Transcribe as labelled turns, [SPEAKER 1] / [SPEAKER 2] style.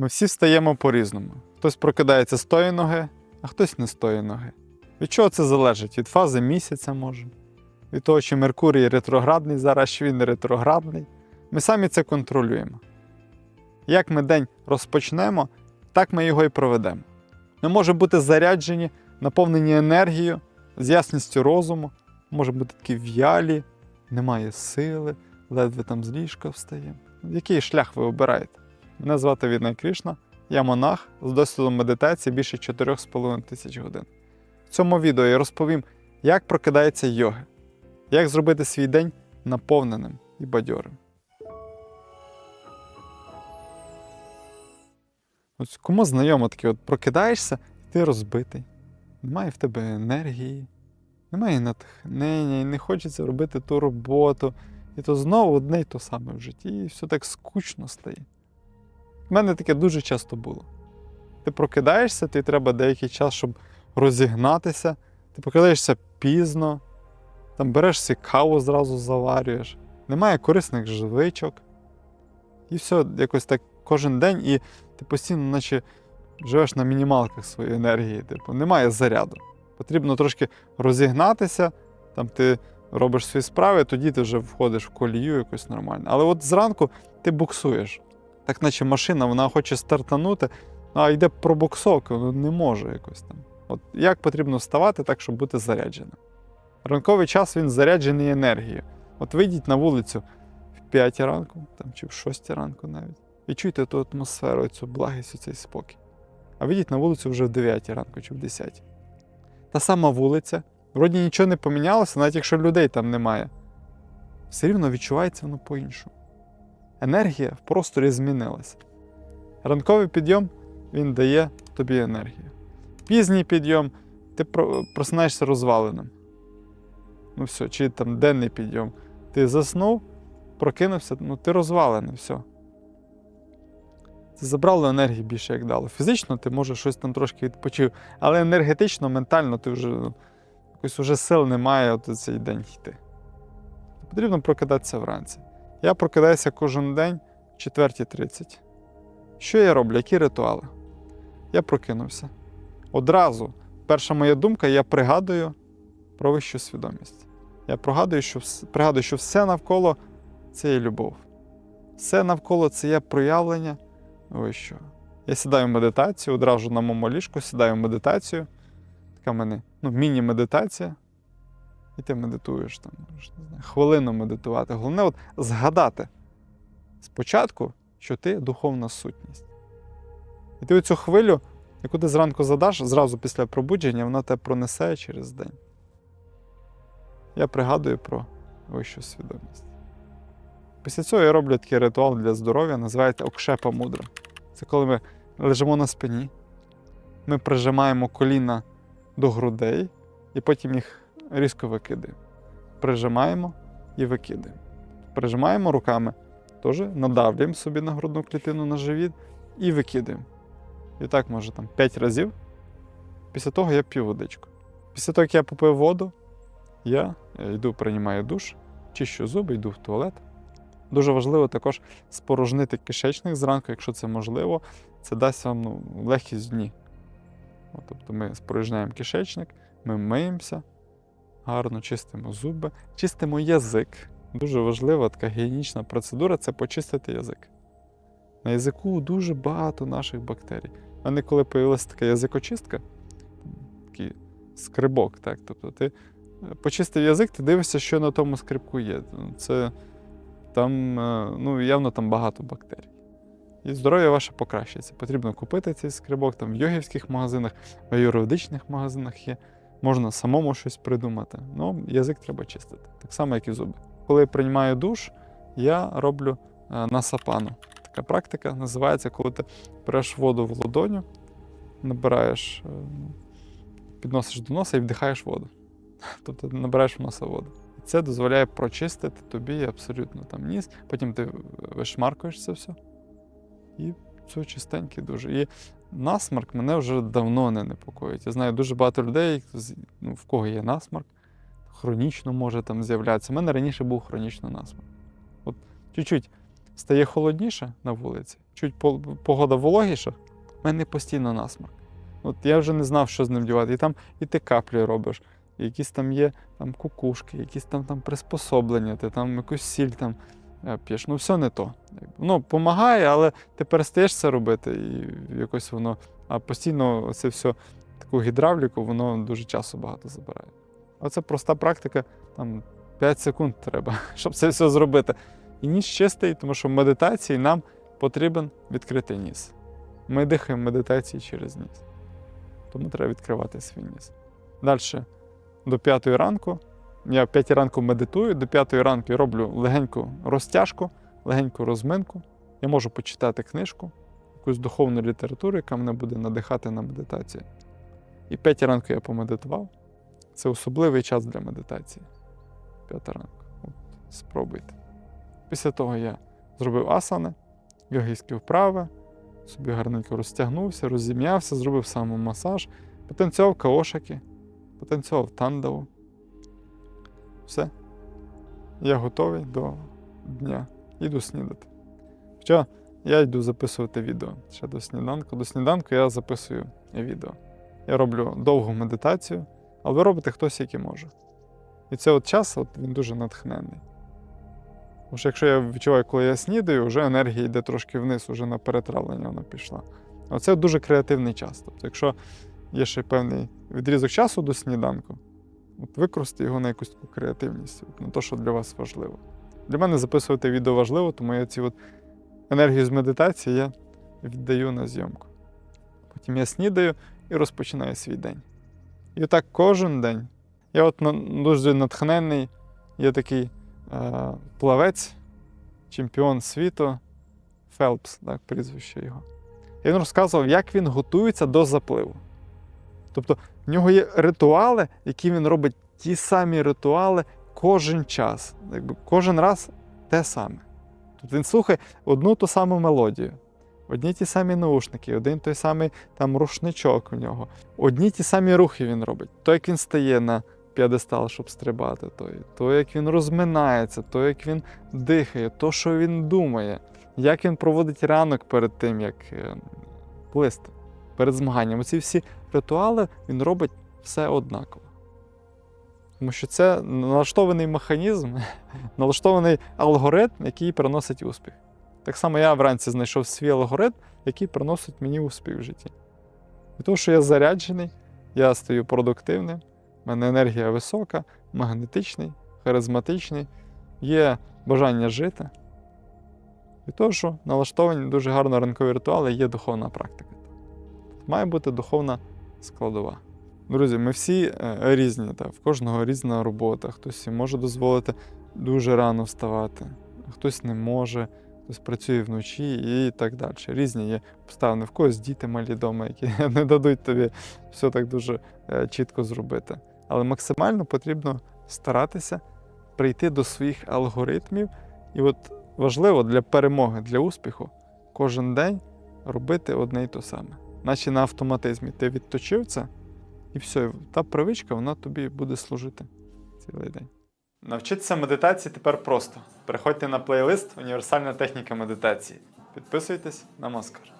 [SPEAKER 1] Ми всі встаємо по-різному. Хтось прокидається з тої ноги, а хтось не з тої ноги. Від чого це залежить? Від фази місяця може. Від того, чи Меркурій ретроградний, зараз чи він ретроградний. Ми самі це контролюємо. Як ми день розпочнемо, так ми його і проведемо. Ми можемо бути заряджені, наповнені енергією, з ясністю розуму, може бути такі в'ялі, немає сили, ледве там з ліжка встаємо. Який шлях ви обираєте? Мене звати Віднай Кришна, я монах з досвідом медитації більше 4,5 тисяч годин. В цьому відео я розповім, як прокидається йога, як зробити свій день наповненим і бадьорим. Ось кому знайомо таке, от прокидаєшся, і ти розбитий. Немає в тебе енергії, немає натхнення, і не хочеться робити ту роботу. І то знову одне й то саме в житті, і все так скучно стає. У мене таке дуже часто було. Ти прокидаєшся, тобі треба деякий час, щоб розігнатися. Ти прокидаєшся пізно, там береш сі каву зразу заварюєш. Немає корисних звичок. І все якось так кожен день, і ти постійно, наче живеш на мінімалках своєї енергії. Типу, немає заряду. Потрібно трошки розігнатися, там ти робиш свої справи, тоді ти вже входиш в колію якось нормально. Але от зранку ти буксуєш. Так наче машина, вона хоче стартанути, а йде пробуксовка, вона не може якось там. От як потрібно вставати так, щоб бути зарядженим? Ранковий час він заряджений енергією. От вийдіть на вулицю в 5 ранку, там, чи в 6 ранку навіть. Відчуйте ту атмосферу, цю благість, цей спокій. А вийдіть на вулицю вже в 9 ранку чи в 10. Та сама вулиця, вроді нічого не помінялося, навіть якщо людей там немає. Все рівно відчувається воно по-іншому. Енергія в просторі змінилася. Ранковий підйом він дає тобі енергію. Пізній підйом ти просинаєшся розваленим. Ну все, чи там денний підйом. Ти заснув, прокинувся, ну ти розвалений, все. Це забрало енергії більше, як дало. Фізично ти може щось там трошки відпочив, але енергетично, ментально ти вже ну, якось вже сил немає от цей день йти. Потрібно прокидатися вранці. Я прокидаюся кожен день в 4.30. Що я роблю? Які ритуали? Я прокинувся. Одразу, перша моя думка, я пригадую про вищу свідомість. Я пригадую, що, пригадую, що все навколо це є любов. Все навколо це є проявлення вищого. Я сідаю в медитацію, одразу на моєму ліжку сідаю в медитацію. Така в мене ну, міні-медитація. І ти медитуєш там, не знаю, хвилину медитувати. Головне от згадати спочатку, що ти духовна сутність. І ти оцю хвилю, яку ти зранку задаш, зразу після пробудження, вона тебе пронесе через день. Я пригадую про вищу свідомість. Після цього я роблю такий ритуал для здоров'я, називається окшепа мудра. Це коли ми лежимо на спині, ми прижимаємо коліна до грудей і потім їх різко викидаємо. Прижимаємо і викидаємо. Прижимаємо руками, теж надавлюємо собі на грудну клітину на живіт і викидаємо. І так, може, там 5 разів. Після того я п'ю водичку. Після того, як я попив воду, я е, йду, приймаю душ, чищу зуби, йду в туалет. Дуже важливо також спорожнити кишечник зранку, якщо це можливо, це дасть вам ну, легкість дні. Тобто ми спорожняємо кишечник, ми миємося, гарно чистимо зуби, чистимо язик. Дуже важлива така гігієнічна процедура це почистити язик. На язику дуже багато наших бактерій. У мене коли з'явилася така язикочистка, такий скрибок, так, тобто ти е, почистив язик, ти дивишся, що на тому скрибку є. Це там е, ну, явно там багато бактерій. І здоров'я ваше покращиться. Потрібно купити цей скрибок там в йогівських магазинах, в аюрведичних магазинах є. Можна самому щось придумати. Ну, язик треба чистити, так само, як і зуби. Коли я приймаю душ, я роблю е, насапану. Така практика називається, коли ти береш воду в ладоню, набираєш, е, підносиш до носа і вдихаєш воду. Тобто ти набираєш в носа воду. Це дозволяє прочистити тобі абсолютно там ніс. Потім ти вишмаркуєш це все. І все чистеньке дуже. І насмарк мене вже давно не непокоїть. Я знаю дуже багато людей, ну, в кого є насмарк, хронічно може там з'являтися. У мене раніше був хронічно насмарк. От чуть-чуть стає холодніше на вулиці, чуть погода вологіша, в мене постійно насморк. От я вже не знав, що з ним дівати. І там і ти каплі робиш, якісь там є там кукушки, якісь там, там приспособлення, ти там якусь сіль там п'єш. Ну, все не то. Якби. Ну, допомагає, але ти перестаєш це робити, і якось воно. А постійно це все, таку гідравліку, воно дуже часу багато забирає. Оце проста практика, там 5 секунд треба, щоб це все зробити. І ніс чистий, тому що в медитації нам потрібен відкритий ніс. Ми дихаємо медитації через ніс. Тому треба відкривати свій ніс. Далі, до 5 ранку. Я в 5 ранку медитую, до 5 ранку я роблю легеньку розтяжку, легеньку розминку. Я можу почитати книжку, якусь духовну літературу, яка мене буде надихати на медитацію. І 5 ранку я помедитував. Це особливий час для медитації. 5 ранку. От, спробуйте. Після того я зробив асани, йогійські вправи, собі гарненько розтягнувся, розім'явся, зробив самомасаж, потанцював каошаки, потанцював тандаву. Все. Я готовий до дня. Іду снідати. Хоча я йду записувати відео ще до сніданку. До сніданку я записую відео. Я роблю довгу медитацію, але ви робите хтось, який може. І це от час, от він дуже натхненний. Тому що якщо я відчуваю, коли я снідаю, вже енергія йде трошки вниз, уже на перетравлення вона пішла. А це дуже креативний час. Тобто, якщо є ще певний відрізок часу до сніданку, от використати його на якусь таку креативність, на те, що для вас важливо. Для мене записувати відео важливо, тому я ці от енергію з медитації я віддаю на зйомку. Потім я снідаю і розпочинаю свій день. І отак кожен день. Я от дуже натхнений, є такий е, плавець, чемпіон світу Фелпс, так, прізвище його. І він розказував, як він готується до запливу. Тобто в нього є ритуали, які він робить ті самі ритуали кожен час. Якби кожен раз те саме. Тобто він слухає одну ту саму мелодію, одні ті самі наушники, один той самий там рушничок у нього, одні ті самі рухи він робить. То, як він стає на п'єдестал, щоб стрибати, то, то як він розминається, то як він дихає, то, що він думає, як він проводить ранок перед тим, як е, плисти, перед змаганням. Оці всі ритуали він робить все однаково. Тому що це налаштований механізм, налаштований алгоритм, який приносить успіх. Так само я вранці знайшов свій алгоритм, який приносить мені успіх в житті. І тому що я заряджений, я стаю продуктивним, в мене енергія висока, магнетичний, харизматичний, є бажання жити. І того, що налаштовані дуже гарно ранкові ритуали, є духовна практика. Має бути духовна складова. Друзі, ми всі е, різні, та, в кожного різна робота. Хтось може дозволити дуже рано вставати, хтось не може, хтось працює вночі і так далі. Різні є обставини. В когось діти малі вдома, які не дадуть тобі все так дуже е, чітко зробити. Але максимально потрібно старатися прийти до своїх алгоритмів. І от важливо для перемоги, для успіху кожен день робити одне й те саме. Наче на автоматизмі ти відточив це, і все, та привичка вона тобі буде служити цілий день. Навчитися медитації тепер просто. Переходьте на плейлист Універсальна техніка медитації. Підписуйтесь на Маскар.